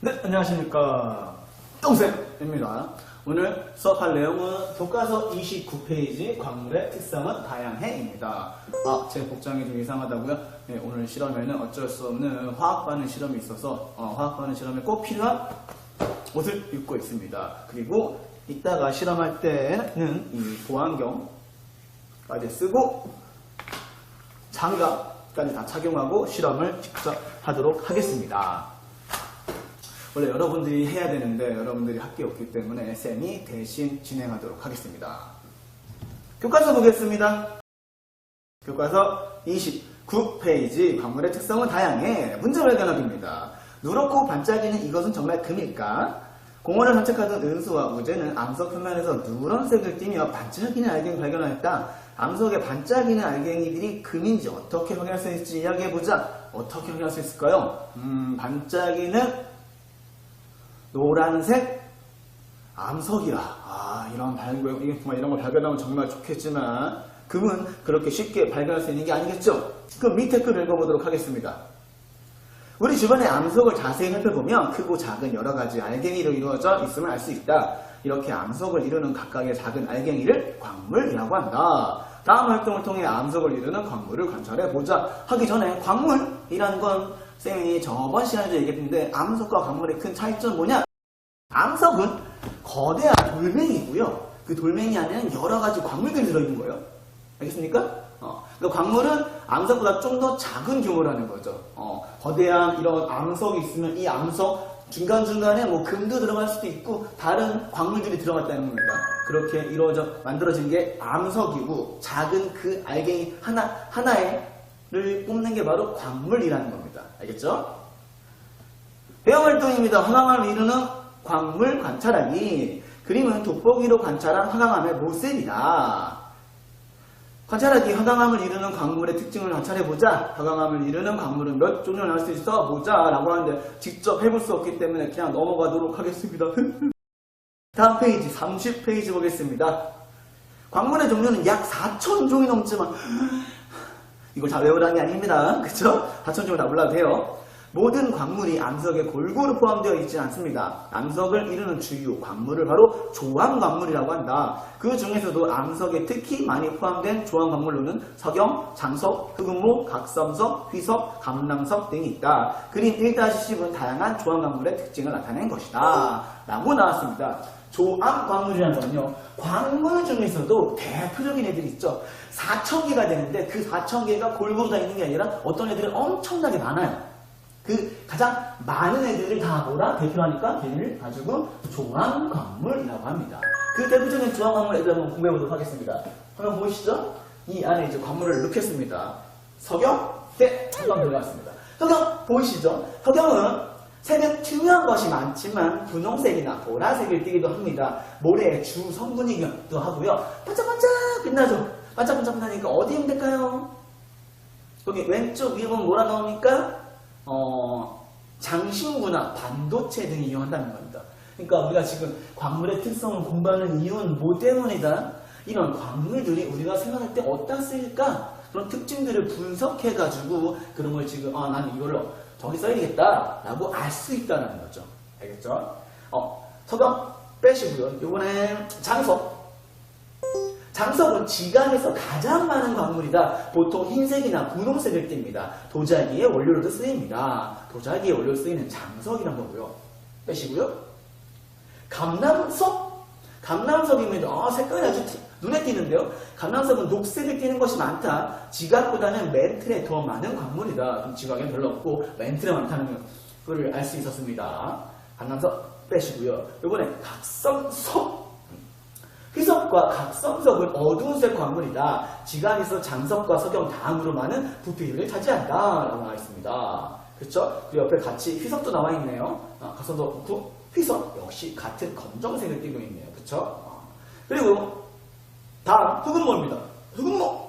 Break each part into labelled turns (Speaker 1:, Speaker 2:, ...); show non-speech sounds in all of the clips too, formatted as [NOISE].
Speaker 1: 네, 안녕하십니까. 똥쌤입니다. 오늘 수업할 내용은 교과서 29페이지 광물의 특성은 다양해입니다. 아, 제 복장이 좀 이상하다고요? 네, 오늘 실험에는 어쩔 수 없는 화학 반응 실험이 있어서 어, 화학 반응 실험에 꼭 필요한 옷을 입고 있습니다. 그리고 이따가 실험할 때는 이 보안경까지 쓰고 장갑까지 다 착용하고 실험을 직접 하도록 하겠습니다. 원래 여러분들이 해야 되는데 여러분들이 학교에 없기 때문에 쌤이 대신 진행하도록 하겠습니다. 교과서 보겠습니다. 교과서 29페이지 광물의 특성은 다양해 문제 발견하기입니다. 누렇고 반짝이는 이것은 정말 금일까? 공원을 산책하던 은수와 우재는 암석 표면에서 누런색을 띠며 반짝이는 알갱이 발견하였다. 암석에 반짝이는 알갱이들이 금인지 어떻게 확인할 수 있을지 이야기해보자. 어떻게 확인할 수 있을까요? 음, 반짝이는 노란색 암석이라. 아, 이런 정말 이런 걸 발견하면 정말 좋겠지만, 금은 그렇게 쉽게 발견할 수 있는 게 아니겠죠? 그럼 밑에 글 읽어보도록 하겠습니다. 우리 주변의 암석을 자세히 살펴보면 크고 작은 여러 가지 알갱이로 이루어져 있음을 알 수 있다. 이렇게 암석을 이루는 각각의 작은 알갱이를 광물이라고 한다. 다음 활동을 통해 암석을 이루는 광물을 관찰해 보자. 하기 전에 광물이라는 건 쌤이 저번 시간에도 얘기했는데 암석과 광물의 큰 차이점은 뭐냐? 암석은 거대한 돌멩이고요. 그 돌멩이 안에는 여러 가지 광물들이 들어있는 거예요. 알겠습니까? 어, 그러니까 광물은 암석보다 좀 더 작은 규모라는 거죠. 어, 거대한 이런 암석이 있으면 이 암석 중간중간에 뭐 금도 들어갈 수도 있고 다른 광물들이 들어갔다는 겁니다. 그렇게 이루어져 만들어진 게 암석이고 작은 그 알갱이 하나 하나를 뽑는 게 바로 광물이라는 겁니다. 알겠죠? 배영 활동입니다. 화강암을 이루는 광물 관찰하기. 그림은 돋보기로 관찰한 화강암의 모습이다. 관찰하기 화강암을 이루는 광물의 특징을 관찰해보자. 화강암을 이루는 광물은 몇 종류를 나올 수 있어 보자. 라고 하는데 직접 해볼 수 없기 때문에 그냥 넘어가도록 하겠습니다. [LAUGHS] 다음 페이지 30페이지 보겠습니다. 광물의 종류는 약 4천 종이 넘지만 이걸 다 외우라는 게 아닙니다. [LAUGHS] 그쵸? 4천 종을 다 몰라도 돼요. 모든 광물이 암석에 골고루 포함되어 있지 않습니다. 암석을 이루는 주요 광물을 바로 조항 광물이라고 한다. 그 중에서도 암석에 특히 많이 포함된 조항 광물로는 석영, 장석, 흑음모, 각섬석, 휘석, 감랑석 등이 있다. 그림 1-10은 다양한 조항 광물의 특징을 나타낸 것이다. 라고 나왔습니다. 조암 광물이라는 건요, 광물 중에서도 대표적인 애들이 있죠. 4,000개가 되는데 그 4,000개가 골고루 다 있는 게 아니라 어떤 애들은 엄청나게 많아요. 그 가장 많은 애들을 다 뭐라 대표하니까 걔를 가지고 조항광물이라고 합니다. 그 대표적인 조항광물 애들 한번 공부해 보도록 하겠습니다. 한번 보이시죠? 이 안에 이제 광물을 넣겠습니다. 석영, 네, 석영 들어갔습니다. 석영 보이시죠? 석영은 색은 투명한 것이 많지만 분홍색이나 보라색을 띠기도 합니다. 모래의 주 성분이기도 하고요. 반짝반짝 빛나죠? 반짝반짝 빛나니까 어디 될까요? 여기 왼쪽 위에 보면 뭐라 나옵니까? 어, 장신구나 반도체 등이 이용한다는 겁니다. 그러니까 우리가 지금 광물의 특성을 공부하는 이유는 뭐 때문이다? 이런 광물들이 우리가 생각할 때 어디다 쓰일까? 그런 특징들을 분석해가지고 그런 걸 지금 아 나는 이걸로 저기 써야겠다 라고 알 수 있다는 거죠. 알겠죠? 어, 서경 빼시고요. 이번엔 장석. 장석은 지간에서 가장 많은 광물이다. 보통 흰색이나 분홍색을 띱니다. 도자기의 원료로도 쓰입니다. 도자기의 원료로 쓰이는 장석이란 거고요. 빼시고요. 감남석? 감남석입니다. 아, 색깔이 아주 티- 눈에 띄는데요. 감남석은 녹색을 띠는 것이 많다. 지각보다는 멘틀에 더 많은 광물이다. 그럼 지각엔 별로 없고 멘틀에 많다는 걸 알 수 있었습니다. 감남석 빼시고요. 이번에 각성석. 희석과 각성석은 어두운색 광물이다. 지간에서 장석과 석영 다음으로 많은 부피를 차지한다. 라고 나와 있습니다. 그렇죠? 그 옆에 같이 휘석도 나와 있네요. 아, 각성석, 구, 휘석 역시 같은 검정색을 띠고 있네요. 그렇죠? 어. 그리고 다음 흑음모입니다. 흑음모.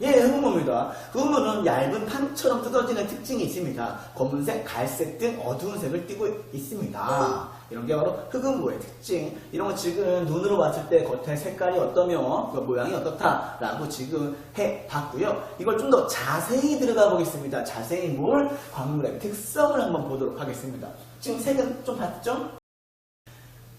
Speaker 1: 예, 흑음모입니다. 흑음모는 얇은 판처럼 뜯어지는 특징이 있습니다. 검은색, 갈색 등 어두운 색을 띠고 있습니다. 이런 게 바로 흑음부의 특징. 이런 거 지금 눈으로 봤을 때 겉에 색깔이 어떠며 그 모양이 어떻다라고 지금 해 봤고요. 이걸 좀 더 자세히 들어가 보겠습니다. 자세히 뭘 광물의 특성을 한번 보도록 하겠습니다. 지금 색은 좀 봤죠?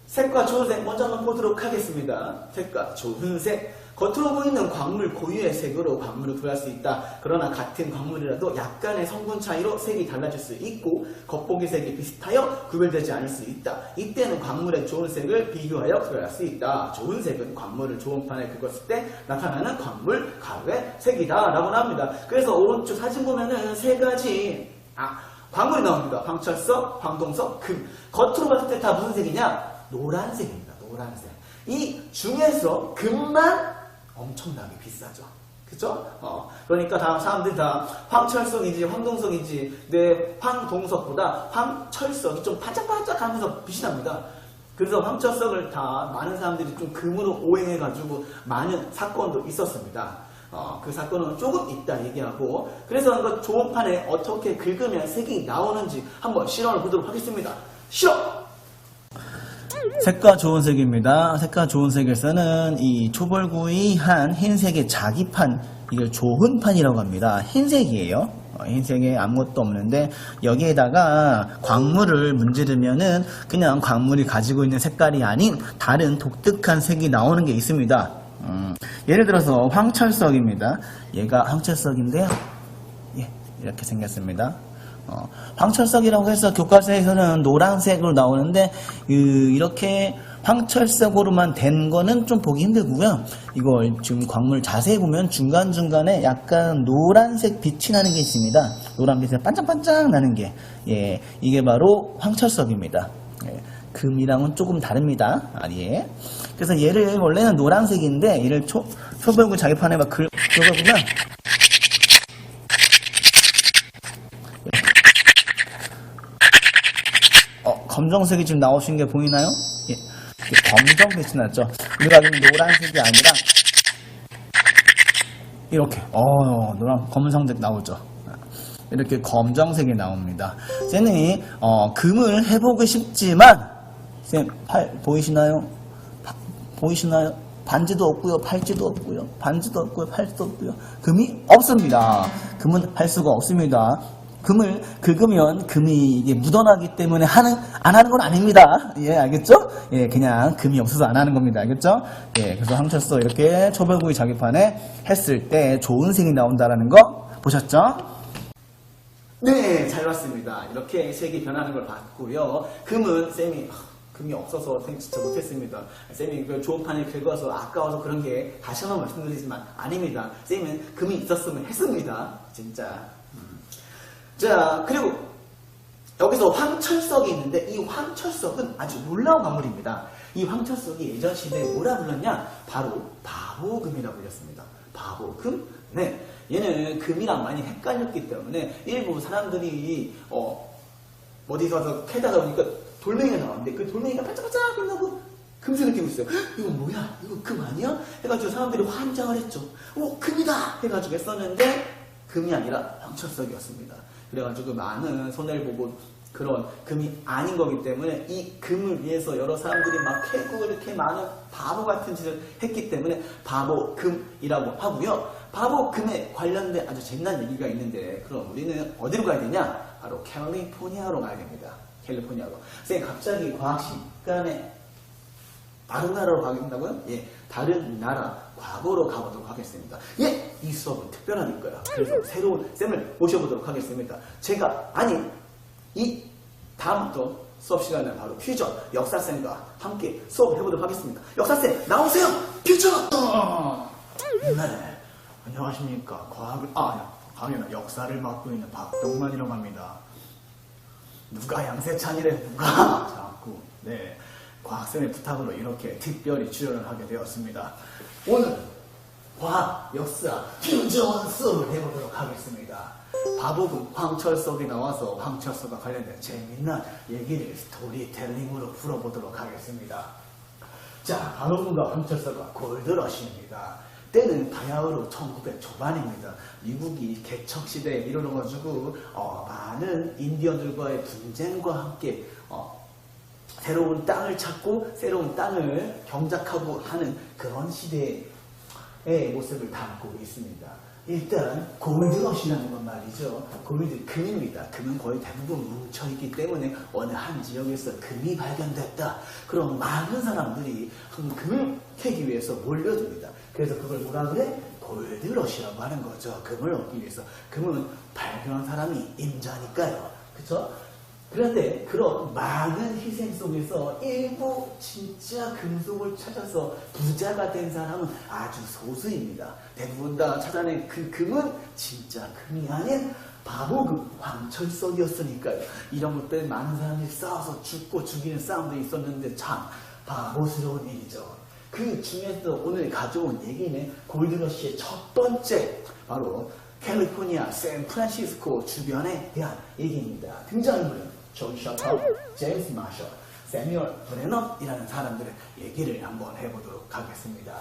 Speaker 1: 색과 좋은 색 먼저 한번 보도록 하겠습니다. 색과 좋은 색. 겉으로 보이는 광물 고유의 색으로 광물을 구할 수 있다. 그러나 같은 광물이라도 약간의 성분 차이로 색이 달라질 수 있고 겉보기 색이 비슷하여 구별되지 않을 수 있다. 이때는 광물의 좋은 색을 비교하여 구별할 수 있다. 좋은 색은 광물을 좋은 판에 긁었을 때 나타나는 광물 가루의 색이다. 라고 합니다. 그래서 오른쪽 사진 보면은 세 가지 아, 광물이 나옵니다. 황철석, 황동석, 금. 겉으로 봤을 때 다 무슨 색이냐? 노란색입니다. 노란색. 이 중에서 금만 엄청나게 비싸죠. 그죠? 어, 그러니까 다 사람들이 다 황철석인지 황동석인지 내 황동석보다 황철석이 좀 반짝반짝 하면서 빛이 납니다. 그래서 황철석을 다 많은 사람들이 좀 금으로 오해해가지고 많은 사건도 있었습니다. 어, 그 사건은 조금 있다 얘기하고 그래서 그 좋은 판에 어떻게 긁으면 색이 나오는지 한번 실험을 보도록 하겠습니다. 실험! 색과 좋은 색입니다. 색과 좋은 색을 쓰는 이 초벌구이 한 흰색의 자기판, 이걸 좋은 판이라고 합니다. 흰색이에요. 어, 흰색에 아무것도 없는데 여기에다가 광물을 문지르면은 그냥 광물이 가지고 있는 색깔이 아닌 다른 독특한 색이 나오는 게 있습니다. 음, 예를 들어서 황철석입니다. 얘가 황철석인데요. 예, 이렇게 생겼습니다. 어, 황철석이라고 해서 교과서에서는 노란색으로 나오는데 그, 이렇게 황철색으로만 된 거는 좀 보기 힘들고요. 이걸 지금 광물 자세히 보면 중간중간에 약간 노란색 빛이 나는 게 있습니다. 노란빛이 반짝반짝 나는 게. 예, 이게 바로 황철석입니다. 예, 금이랑은 조금 다릅니다. 아, 예. 그래서 얘를 원래는 노란색인데 얘를 초, 초벌구 자기판에 막 긁, 긁어보면 어, 검정색이 지금 나오신 게 보이나요? 예. 검정빛이 났죠. 우리가 지금 노란색이 아니라 이렇게 어 노란 검은색 나오죠. 이렇게 검정색이 나옵니다. 쌤이 어, 금을 해보고 싶지만 쌤 팔 보이시나요? 파- 보이시나요? 반지도 없고요, 팔찌도 없고요, 반지도 없고요, 팔찌도 없고요. 금이 없습니다. 금은 할 수가 없습니다. 금을 긁으면 금이 이게 묻어나기 때문에 하는 안 하는 건 아닙니다. 예, 알겠죠? 예, 그냥 금이 없어서 안 하는 겁니다. 알겠죠? 예, 그래서 황철서 이렇게 초벌구이 자기판에 했을 때 좋은 색이 나온다라는 거 보셨죠? 네, 잘 봤습니다. 이렇게 색이 변하는 걸 봤고요. 금은 쌤이 하, 금이 없어서 쌤 진짜 못했습니다. 쌤이 그 좋은 판을 긁어서 아까워서 그런 게 다시 한번 말씀드리지만 아닙니다. 쌤은 금이 있었으면 했습니다. 진짜. 음. 자, 그리고 여기서 황철석이 있는데 이 황철석은 아주 놀라운 광물입니다. 이 황철석이 예전 시대에 뭐라 불렀냐? 바로 바보금이라고 불렸습니다. 바보금? 네. 얘는 금이랑 많이 헷갈렸기 때문에 일부 사람들이 어, 어디 가서 캐다가 보니까 돌멩이가 나왔는데 그 돌멩이가 반짝반짝 빛나고 금세 느끼고 있어요. 헉, 이거 뭐야? 이거 금 아니야? 해가지고 사람들이 환장을 했죠. 오, 금이다! 해가지고 했었는데 금이 아니라 황철석이었습니다. 그래가지고 많은 손해를 보고 그런 금이 아닌 거기 때문에 이 금을 위해서 여러 사람들이 막 캐고 이렇게 많은 바보 같은 짓을 했기 때문에 바보 금이라고 하고요. 바보 금에 관련된 아주 재미난 얘기가 있는데 그럼 우리는 어디로 가야 되냐? 바로 캘리포니아로 가야 됩니다. 캘리포니아로. 선생님 갑자기 과학 시간에 다른 나라로 가겠다고요? 예, 다른 나라 과거로 가보도록 하겠습니다. 예, 이 수업은 특별하니까요. 그래서 새로운 쌤을 모셔보도록 하겠습니다. 제가 아니 이 다음부터 수업 시간에 바로 퓨전 역사쌤과 함께 수업을 해보도록 하겠습니다. 역사쌤 나오세요. 퓨전. 네, 안녕하십니까. 과학을 아 당연히 역사를 맡고 있는 박동만이라고 합니다. 누가 양세찬이래 누가 자꾸 네 과학생의 부탁으로 이렇게 특별히 출연을 하게 되었습니다. 오늘 과학 역사 퓨전 수업을 해보도록 하겠습니다. 바보금 황철석이 나와서 황철석과 관련된 재미난 얘기를 스토리텔링으로 풀어보도록 하겠습니다. 자, 바로군과 황철서가 골드러시입니다. 때는 바야흐로 1900 초반입니다. 미국이 개척 시대에 이르러가지고 어, 많은 인디언들과의 분쟁과 함께 어, 새로운 땅을 찾고 새로운 땅을 경작하고 하는 그런 시대의 모습을 담고 있습니다. 일단 골드러시라는 건 말이죠. 골드 금입니다. 금은 거의 대부분 뭉쳐있기 때문에 어느 한 지역에서 금이 발견됐다. 그럼 많은 사람들이 한 금을 캐기 위해서 몰려듭니다. 그래서 그걸 뭐라 그래? 골드러시라고 하는 거죠. 금을 얻기 위해서. 금은 발견한 사람이 임자니까요. 그쵸? 그런데 그런 많은 희생 속에서 일부 진짜 금속을 찾아서 부자가 된 사람은 아주 소수입니다. 대부분 다 찾아낸 그 금은 진짜 금이 아닌 바보금, 황철석이었으니까요. 이런 것들 많은 사람들이 싸워서 죽고 죽이는 싸움도 있었는데 참 바보스러운 일이죠. 그 중에서 오늘 가져온 얘기는 골드러시의 첫 번째 바로 캘리포니아 샌프란시스코 주변에 대한 얘기입니다. 등장인물은 존 셔터, 제임스 마셔, 세뮤얼 브레너이라는 사람들의 얘기를 한번 해보도록 하겠습니다.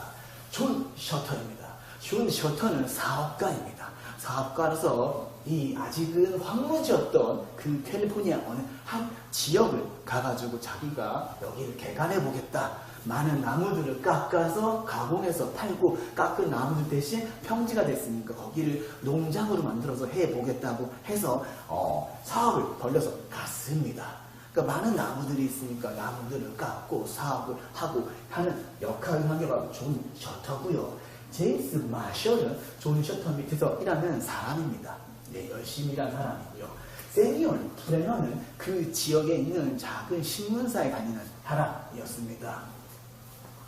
Speaker 1: 존 셔터입니다. 존 셔터는 사업가입니다. 사업가로서 이 아직은 황무지였던 그 캘리포니아 어느 한 지역을 가가지고 자기가 여기를 개간해 보겠다. 많은 나무들을 깎아서 가공해서 팔고 깎은 나무들 대신 평지가 됐으니까 거기를 농장으로 만들어서 해보겠다고 해서 어, 사업을 벌려서 갔습니다. 그러니까 많은 나무들이 있으니까 나무들을 깎고 사업을 하고 하는 역할을 한 게 바로 존 셔터고요. 제임스 마셜은 존 셔터 밑에서 일하는 사람입니다. 네, 열심히 일한 사람이고요. 세니얼 브레너는 그 지역에 있는 작은 신문사에 다니는 사람이었습니다.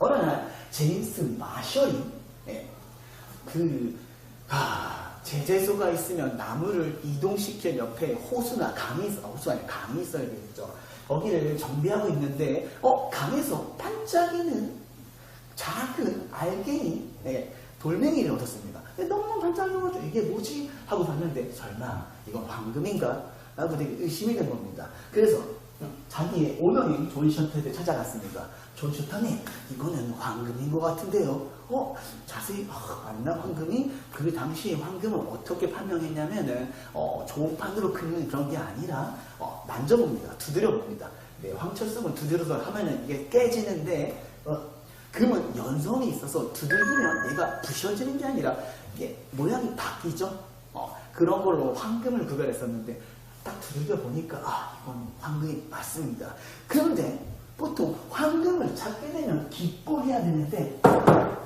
Speaker 1: 어느 날 제임스 마셜이 예, 그 아, 제재소가 있으면 나무를 이동시킬 옆에 호수나 강이 있어 호수 아니 강이 있어야 되겠죠. 거기를 정비하고 있는데 어 강에서 반짝이는 작은 알갱이 예, 돌멩이를 얻었습니다. 너무 반짝여가지고 이게 뭐지 하고 봤는데 설마 이건 황금인가? 라고 되게 의심이 된 겁니다. 그래서 음, 자기의 오너인 존 셔터에 찾아갔습니다. 존 셔터님, 이거는 황금인 것 같은데요. 어? 자세히, 아, 맞나, 황금이? 그 당시에 황금을 어떻게 판명했냐면은, 어, 조판으로 긁는 그런 게 아니라, 어, 만져봅니다. 두드려봅니다. 네, 황철성은 두드려서 하면은 이게 깨지는데, 어, 금은 연성이 있어서 두들기면 얘가 부셔지는 게 아니라, 이게 모양이 바뀌죠? 어, 그런 걸로 황금을 구별했었는데, 딱 두들겨 보니까 아 이건 황금이 맞습니다. 그런데 보통 황금을 찾게 되면 기뻐 해야 되는데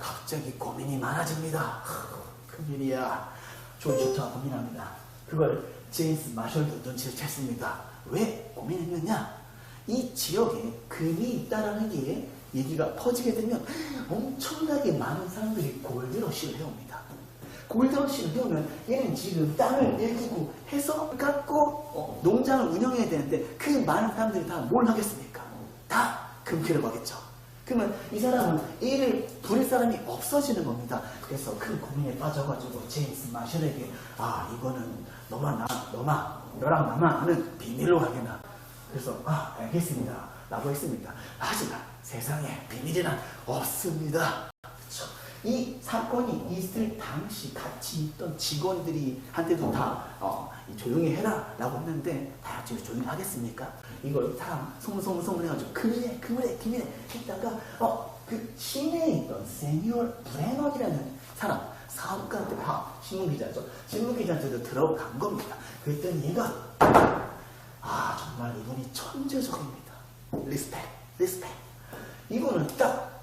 Speaker 1: 갑자기 고민이 많아집니다. 하, 큰일이야. 존 슈터가 고민합니다. 그걸 제임스 마셜도 눈치를 챘습니다. 왜 고민했느냐? 이 지역에 금이 있다라는 게 얘기가 퍼지게 되면 엄청나게 많은 사람들이 골드러시를 해옵니다. 골드러시를 해오면 얘는 지금 땅을 일구고 해서 깎고 어, 농장을 운영해야 되는데 그 많은 사람들이 다 뭘 하겠습니까? 다 금캐러 가겠죠. 그러면 이 사람은 일을 부릴 사람이 없어지는 겁니다. 그래서 큰 고민에 빠져가지고 제임스 마셜에게 아 이거는 너만 나 너만 너랑 나만 아는 비밀로 하게나. 그래서 아 알겠습니다. 라고 했습니다. 하지만 세상에 비밀이란 없습니다. 이 사건이 있을 당시 같이 있던 직원들이 한테도 다 어, 조용히 해라. 라고 했는데 다 같이 조용히 하겠습니까? 이걸 사람 소문소문소문 해가지고 그래 그래 그래. 했다가 어, 그 시내에 있던 세뉴얼 브레너이라는 사람 사업가한테 아, 신문기자죠. 신문기자한테도 들어간 겁니다. 그랬더니 얘가 아 정말 이분이 천재적입니다. 리스펙 리스펙. 이거는 딱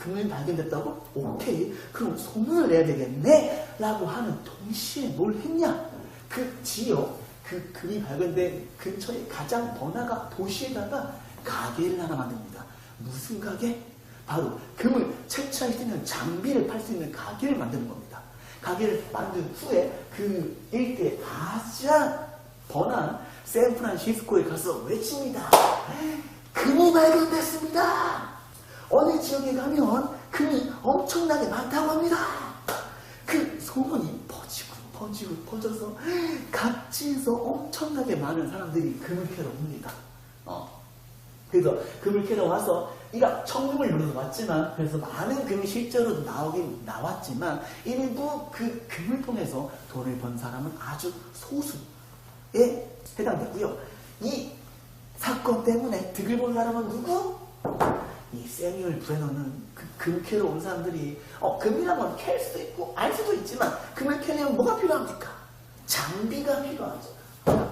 Speaker 1: 어, 금이 발견됐다고? 오케이. 그럼 소문을 내야 되겠네? 라고 하는 동시에 뭘 했냐? 그 지역, 그 금이 발견된 근처에 가장 번화가 도시에다가 가게를 하나 만듭니다. 무슨 가게? 바로 금을 채취할 수 있는 장비를 팔 수 있는 가게를 만드는 겁니다. 가게를 만든 후에 그 일대에 가장 번화한 샌프란시스코에 가서 외칩니다. 금이 발견됐습니다. 어느 지역에 가면 금이 엄청나게 많다고 합니다. 그 소문이 퍼지고 퍼지고 퍼져서 각지에서 엄청나게 많은 사람들이 금을 캐러 옵니다. 어. 그래서 금을 캐러 와서 이가 천금을 노려서 왔지만 그래서 많은 금이 실제로 나오긴 나왔지만 일부 그 금을 통해서 돈을 번 사람은 아주 소수에 해당되고요. 이 사건 때문에 득을 본 사람은 누구? 이 세뮤얼 브레너는 그 금캐로 온 사람들이 어 금이라면 캘 수도 있고 알 수도 있지만 금을 캐려면 뭐가 필요합니까? 장비가 필요하죠.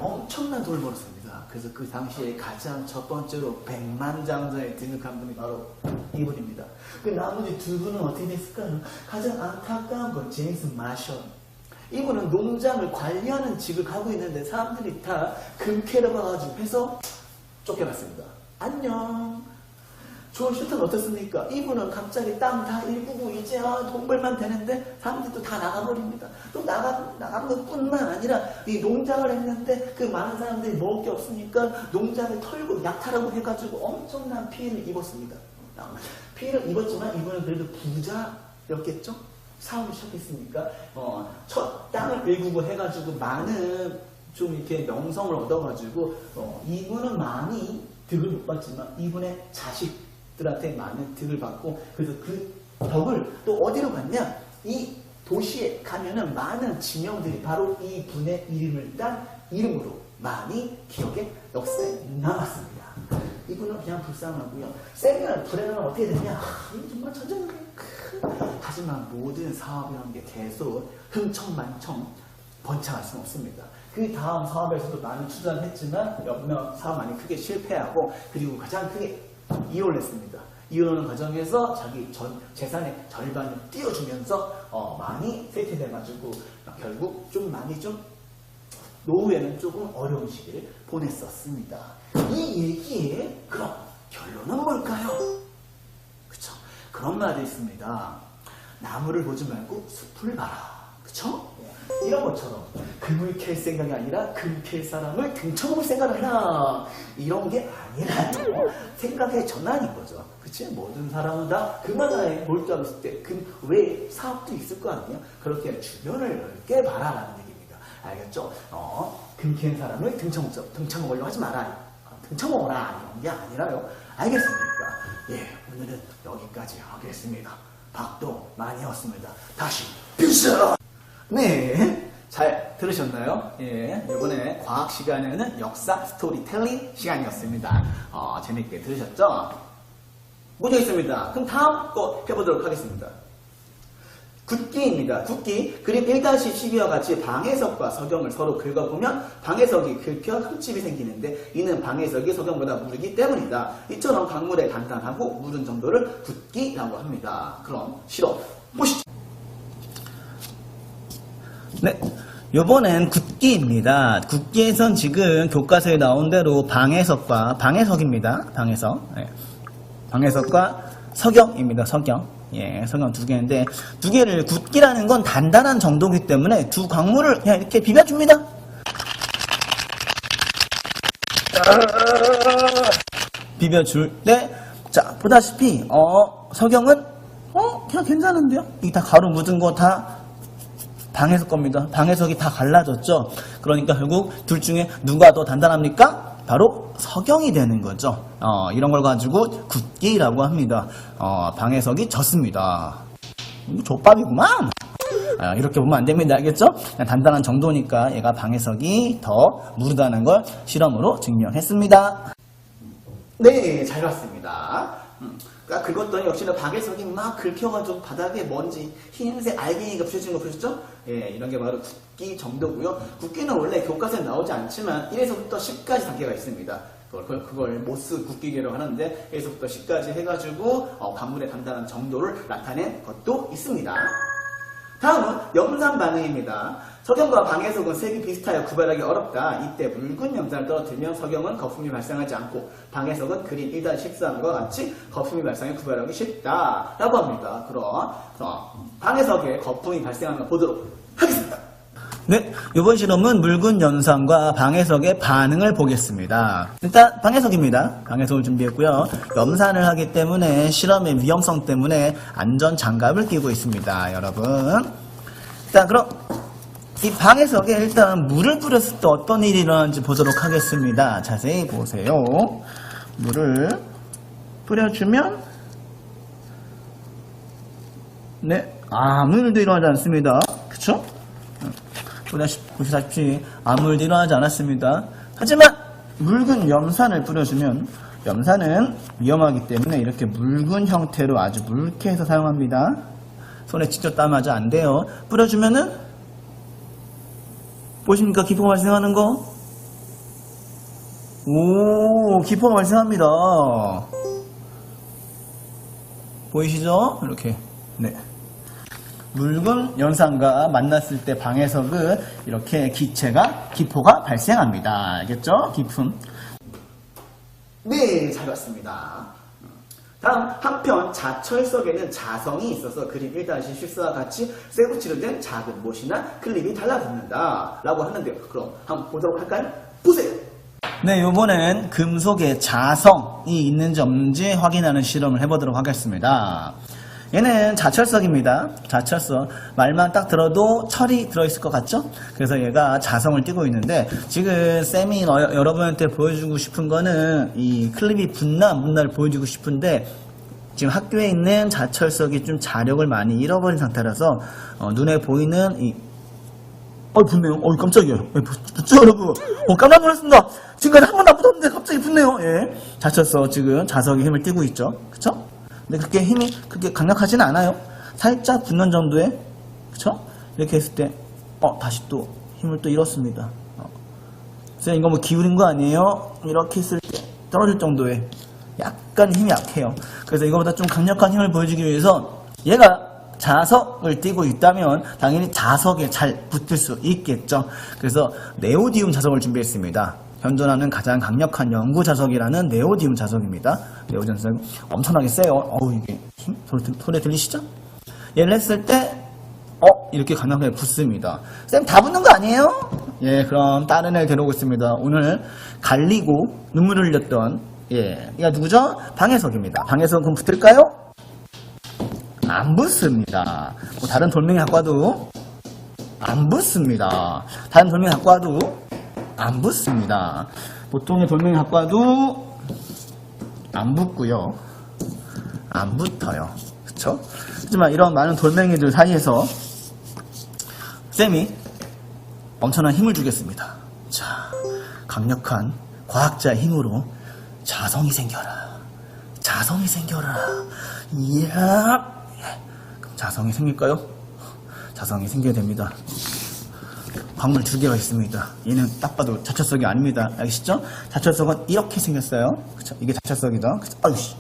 Speaker 1: 엄청난 돈을 벌었습니다. 그래서 그 당시에 가장 첫 번째로 백만장자에 등극한 분이 바로 이분입니다. 그 나머지 두 분은 어떻게 됐을까요? 가장 안타까운 건 제임스 마셜. 이분은 농장을 관리하는 직을 가고 있는데 사람들이 다 금캐러 가가지고 해서 쫓겨났습니다. 안녕. 존 슈터는 어떻습니까? 이분은 갑자기 땅다 일구고 이제 아, 돈 벌만 되는데 사람들이 또 다 나가버립니다. 또 나가, 나간 것 뿐만 아니라 이 농장을 했는데 그 많은 사람들이 먹을 게 없으니까 농장을 털고 약탈하고 해가지고 엄청난 피해를 입었습니다. 피해를 입었지만 이분은 그래도 부자였겠죠? 사업을 시작했으니까 어, 첫 땅을 일구고 해가지고 많은 좀 이렇게 명성을 얻어가지고 어, 이분은 많이 득을 못 받지만 이분의 자식 들한테 많은 득을 받고 그래서 그 덕을 또 어디로 갔냐 이 도시에 가면은 많은 지명들이 바로 이 분의 이름을 딴 이름으로 많이 기억에 역사에 남았습니다. 이분은 그냥 불쌍하고요. 세미얼 브레너는 어떻게 되냐? 아, 이거 정말 큰. 하지만 모든 사업이라는 게 계속 흥청만청 번창할 수는 없습니다. 그 다음 사업에서도 많은 투자를 했지만 몇몇 사업 많이 크게 실패하고 그리고 가장 크게 이혼을 했습니다. 이혼하는 과정에서 자기 전 재산의 절반을 띄워주면서 어, 많이 쇠퇴돼가지고 결국 좀 많이 좀 노후에는 조금 어려운 시기를 보냈었습니다. 이 얘기의 그럼 결론은 뭘까요? 그쵸? 그런 말이 있습니다. 나무를 보지 말고 숲을 봐라. 그쵸? 이런 것처럼 금을 캘 생각이 아니라 금캘 사람을 등쳐볼 생각을 해라. 이런 게 아니라요. 생각의 전환인 거죠. 그치? 모든 사람은 다 금 하나에 몰두하고 있을 때금 외에 사업도 있을 거 아니에요? 그렇게 주변을 넓게 봐라라는 얘기입니다. 알겠죠? 어, 금캔 사람을 등쳐먹자, 등쳐먹으려고 하지 마라. 어, 등쳐먹어라. 이런 게 아니라요. 알겠습니까? 예, 오늘은 여기까지 하겠습니다. 밥도 많이 왔습니다. 다시 뷰스! 네, 잘 들으셨나요? 예, 이번에 과학 시간에는 역사 스토리텔링 시간이었습니다. 어, 재밌게 들으셨죠? 문제 있습니다. 그럼 다음 거 해보도록 하겠습니다. 굿기입니다. 굿기. 그림 1-12와 같이 방해석과 석영을 서로 긁어보면 방해석이 긁혀 흠집이 생기는데 이는 방해석이 석영보다 무르기 때문이다. 이처럼 강물에 단단하고 무른 정도를 굿기라고 합니다. 그럼 실험 보시죠. 네. 요번엔 굿기입니다. 굿기에선 지금 교과서에 나온 대로 방해석과 방해석입니다. 방해석. 네. 방해석과 석영입니다. 석영. 예, 석영 두 개인데 두 개를 굿기라는 건 단단한 정도이기 때문에 두 광물을 그냥 이렇게 비벼줍니다. 비벼줄 때, 자, 보다시피, 어, 석영은, 어, 그냥 괜찮은데요? 이 다 가루 묻은 거 다 방해석 겁니다. 방해석이 다 갈라졌죠? 그러니까 결국 둘 중에 누가 더 단단합니까? 바로 석영이 되는 거죠. 어, 이런 걸 가지고 굳기라고 합니다. 어, 방해석이 졌습니다. 음, 족밥이구만! 아, 이렇게 보면 안 됩니다. 알겠죠? 단단한 정도니까 얘가 방해석이 더 무르다는 걸 실험으로 증명했습니다. 네, 잘 봤습니다. 음, 그러니까 긁었더니 역시나 방해석이 막 긁혀가지고 바닥에 먼지, 흰색 알갱이가 붙여진 거 보셨죠? 예, 이런 게 바로 굵기 정도고요. 굵기는 원래 교과서에 나오지 않지만 1에서부터 10까지 단계가 있습니다. 그걸, 그걸, 모스 굵기계로 하는데 1에서부터 10까지 해가지고 어, 관물의 단단한 정도를 나타낸 것도 있습니다. 다음은 염산 반응입니다. 석영과 방해석은 색이 비슷하여 구별하기 어렵다. 이때 묽은 염산을 떨어뜨리면 석영은 거품이 발생하지 않고 방해석은 그림 1-13과 같이 거품이 발생해 구별하기 쉽다. 라고 합니다. 그럼 어, 방해석에 거품이 발생하는 걸 보도록 하겠습니다. 네, 이번 실험은 묽은 염산과 방해석의 반응을 보겠습니다. 일단 방해석입니다. 방해석을 준비했고요. 염산을 하기 때문에 실험의 위험성 때문에 안전 장갑을 끼고 있습니다, 여러분. 자, 그럼 이 방해석에 일단 물을 뿌렸을 때 어떤 일이 일어나는지 보도록 하겠습니다. 자세히 보세요. 물을 뿌려주면 네, 아무 일도 일어나지 않습니다. 그쵸? 보시다시피 아무 일도 일어나지 않았습니다. 하지만 묽은 염산을 뿌려주면 염산은 위험하기 때문에 이렇게 묽은 형태로 아주 묽게 해서 사용합니다. 손에 직접 따마자 안 돼요. 뿌려주면은 보십니까? 기포가 발생하는 거? 오, 기포가 발생합니다. 보이시죠? 이렇게. 네. 묽은 연산과 만났을 때 방해석은 이렇게 기체가, 기포가 발생합니다. 알겠죠? 기품. 네, 잘 봤습니다. 다음 한편 자철석에는 자성이 있어서 그림 1-14와 같이 쇠붙이로 된 작은 못이나 클립이 달라붙는다 라고 하는데요. 그럼 한번 보도록 할까요? 보세요. 네, 요번엔 금속에 자성이 있는지 없는지 확인하는 실험을 해보도록 하겠습니다. 얘는 자철석입니다. 자철석. 말만 딱 들어도 철이 들어있을 것 같죠? 그래서 얘가 자성을 띠고 있는데, 지금 쌤이 어- 여러분한테 보여주고 싶은 거는 이 클립이 붙나 안 붙나를 보여주고 싶은데, 지금 학교에 있는 자철석이 좀 자력을 많이 잃어버린 상태라서, 어, 눈에 보이는 이 어, 붙네요. 어, 깜짝이야. 예, 붙- 붙죠, 여러분? 어, 깜짝 놀랐습니다. 지금까지 한 번도 안 붙었는데 갑자기 붙네요. 예. 자철석 지금 자석이 힘을 띠고 있죠. 그쵸? 근데 그렇게 힘이 그렇게 강력하지는 않아요. 살짝 붙는 정도에, 그쵸? 이렇게 했을 때, 어, 다시 또 힘을 또 잃었습니다. 어. 선생님, 이거 뭐 기울인 거 아니에요? 이렇게 했을 때 떨어질 정도의 약간 힘이 약해요. 그래서 이거보다 좀 강력한 힘을 보여주기 위해서 얘가 자석을 띠고 있다면 당연히 자석에 잘 붙을 수 있겠죠. 그래서 네오디움 자석을 준비했습니다. 현존하는 가장 강력한 연구 자석이라는 네오디움 자석입니다. 네오디움 자석 엄청나게 세요. 어우 이게 힘 소리, 들- 소리 들리시죠? 얘를 했을 때 어? 이렇게 강력하게 붙습니다. 쌤 다 붙는 거 아니에요? 예, 그럼 다른 애를 데려오고 있습니다. 오늘 갈리고 눈물을 흘렸던 예, 이가 누구죠? 방해석입니다. 방해석은 붙을까요? 안 붙습니다. 뭐 다른 돌멩이 와도 안 붙습니다. 다른 돌멩이 와도 안 붙습니다. 보통의 돌멩이 와도 안 붙고요. 안 붙어요. 그쵸? 하지만 이런 많은 돌멩이들 사이에서 쌤이 엄청난 힘을 주겠습니다. 자, 강력한 과학자의 힘으로 자성이 생겨라. 자성이 생겨라. 이야. 그럼 자성이 생길까요? 자성이 생겨야 됩니다. 광물 두 개가 있습니다. 얘는 딱 봐도 자철석이 아닙니다. 알겠시죠? 자철석은 이렇게 생겼어요. 그쵸? 이게 자철석이죠. 그쵸? 아이씨.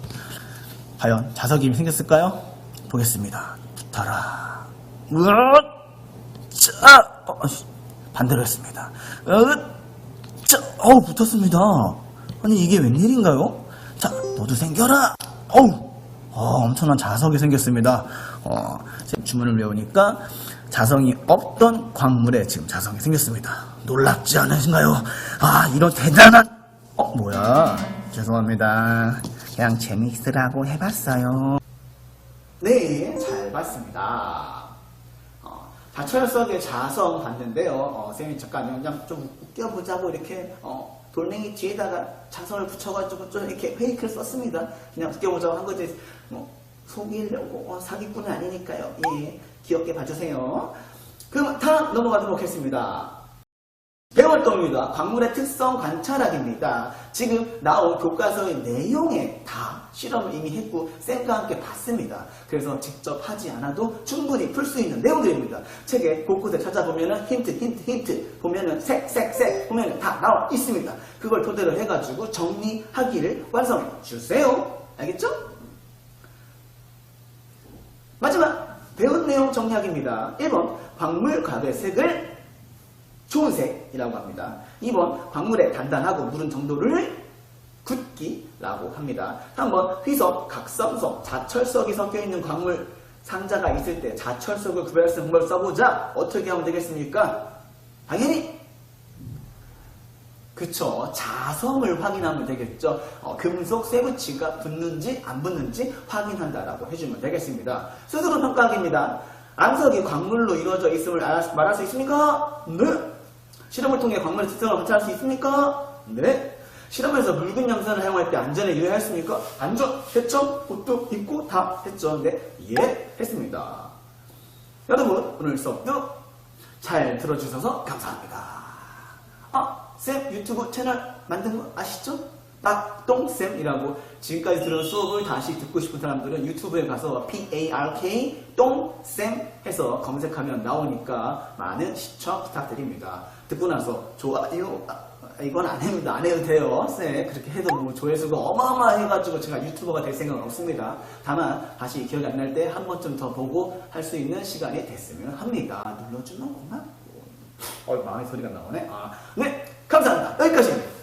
Speaker 1: 과연 자석이 생겼을까요? 보겠습니다. 붙어라. 으악! 자! 어. 반대로 했습니다. 으악! 자! 어우, 붙었습니다. 아니, 이게 웬일인가요? 자, 너도 생겨라! 어우! 어, 엄청난 자석이 생겼습니다. 어, 지금 주문을 외우니까 자성이 없던 광물에 지금 자성이 생겼습니다. 놀랍지 않으신가요? 아, 이런 대단한, 어, 뭐야. 죄송합니다. 그냥 재미있으라고 해봤어요. 네, 잘 봤습니다. 어, 자철석의 자성 봤는데요. 어, 쌤이 잠깐 그냥 좀 웃겨보자고 이렇게 어, 돌멩이 뒤에다가 자성을 붙여가지고 좀 이렇게 페이크를 썼습니다. 그냥 웃겨보자고 한 거지. 뭐 속이려고 어, 사기꾼은 아니니까요. 예, 귀엽게 봐주세요. 그럼 다음 넘어가도록 하겠습니다. 배월동입니다. 광물의 특성 관찰학입니다. 지금 나온 교과서의 내용에 다 실험을 이미 했고 쌤과 함께 봤습니다. 그래서 직접 하지 않아도 충분히 풀 수 있는 내용들입니다. 책에 곳곳에 찾아보면은 힌트, 힌트, 힌트 보면은 색, 색, 색 보면은 다 나와 있습니다. 그걸 토대로 해가지고 정리하기를 완성해 주세요. 알겠죠? 마지막 배운 내용 정리하기입니다. 1번 광물 과거의 색을 좋은 색이라고 합니다. 2번 광물의 단단하고 무른 정도를 굳기라고 합니다. 3번 휘석, 각성석, 자철석이 섞여 있는 광물 상자가 있을 때 자철석을 있는 방법을 써보자. 어떻게 하면 되겠습니까? 당연히 그쵸. 자성을 확인하면 되겠죠. 어, 금속 쇠붙이가 붙는지 안 붙는지 확인한다라고 해주면 되겠습니다. 스스로 평가하기입니다. 암석이 광물로 이루어져 있음을 알- 말할 수 있습니까? 네. 실험을 통해 광물의 특성을 관찰할 수 있습니까? 네. 실험에서 묽은 양산을 사용할 때 안전에 유의하였습니까? 안전 했죠? 옷도 입고 다 했죠? 네. 예, 했습니다. 여러분, 오늘 수업도 잘 들어주셔서 감사합니다. 아, 쌤 유튜브 채널 만든 거 아시죠? 박똥쌤이라고 지금까지 들은 수업을 다시 듣고 싶은 사람들은 유튜브에 가서 P-A-R-K 똥쌤 해서 검색하면 나오니까 많은 시청 부탁드립니다. 듣고 나서 좋아요 아, 이건 안 해도 안 해도 돼요. 쌤 그렇게 해도 뭐 조회수가 어마어마해가지고 제가 유튜버가 될 생각은 없습니다. 다만 다시 기억이 안 날 때 한 번쯤 더 보고 할 수 있는 시간이 됐으면 합니다. 눌러주면 고맙고 어 마음의 소리가 나오네. 아, 네 감사합니다. 여기까지입니다.